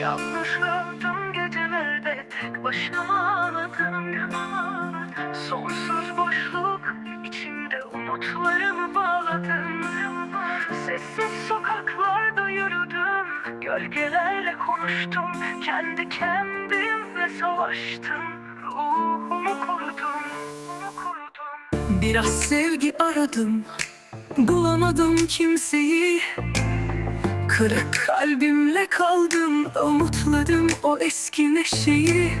Yalnız kaldım gecelerde tek başıma ağladım Sonsuz boşluk içimde umutlarımı bağladım. Sessiz sokaklarda yürüdüm Gölgelerle konuştum. Kendi kendimle savaştım Ruhumu korudum korudum. Biraz sevgi aradım Bulamadım kimseyi Kırık kalbimle kaldım. Umutladım o eski neşeyi.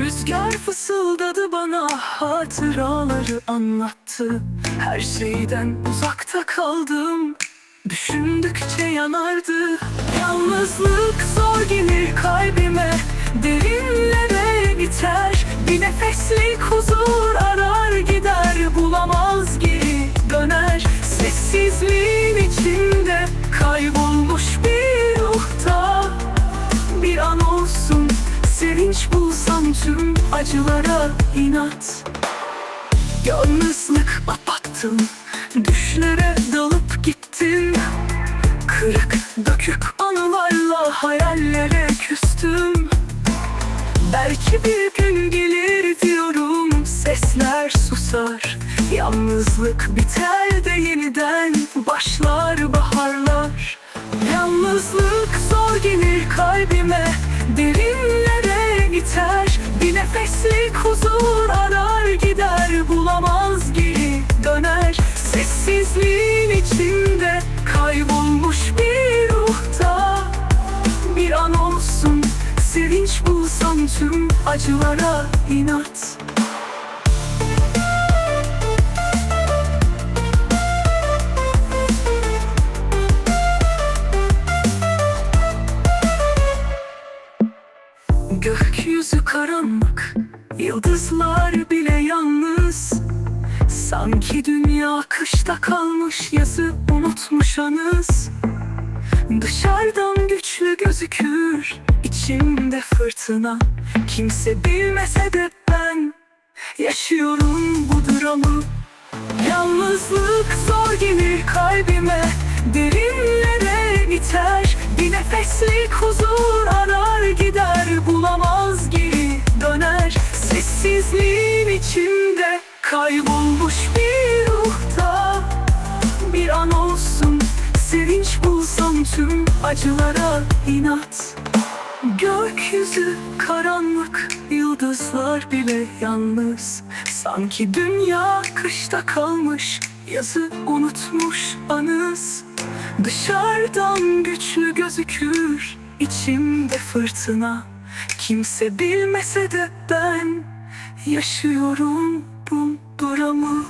Rüzgar fısıldadı bana Hatıraları anlattı. Her şeyden uzakta kaldım. Düşündükçe yanardı. Yalnızlık zor gelir kalbime. Derinlere acılara inat. Yalnızlık battım Düşlere dalıp gittim Kırık dökük anılarla hayallere küstüm. Belki bir gün gelir diyorum Sesler susar. Yalnızlık biter de yeniden Başlar baharlar. Yalnızlık zor gelir kalbime Derinlere Bir nefeslik huzur arar gider Bulamaz geri döner. Sessizliğin içinde Kaybolmuş bir ruhta. Bir an olsun Sevinç bulsam tüm acılara inat Gökyüzü karanlık Yıldızlar bile yalnız. Sanki dünya kışta kalmış Yazı unutmuş anız. Dışarıdan güçlü gözükür içimde fırtına. Kimse bilmese de ben Yaşıyorum bu dramı. Yalnızlık zor gelir kalbime Derinlere biter. Bir nefeslik huzur arar Kaybolmuş bir ruhta. Bir an olsun Sevinç bulsam tüm acılara inat. Gökyüzü karanlık Yıldızlar bile yalnız. Sanki dünya kışta kalmış Yazı unutmuş anız. Dışarıdan güçlü gözükür içimde fırtına. Kimse bilmese de ben Yaşıyorum bu dramı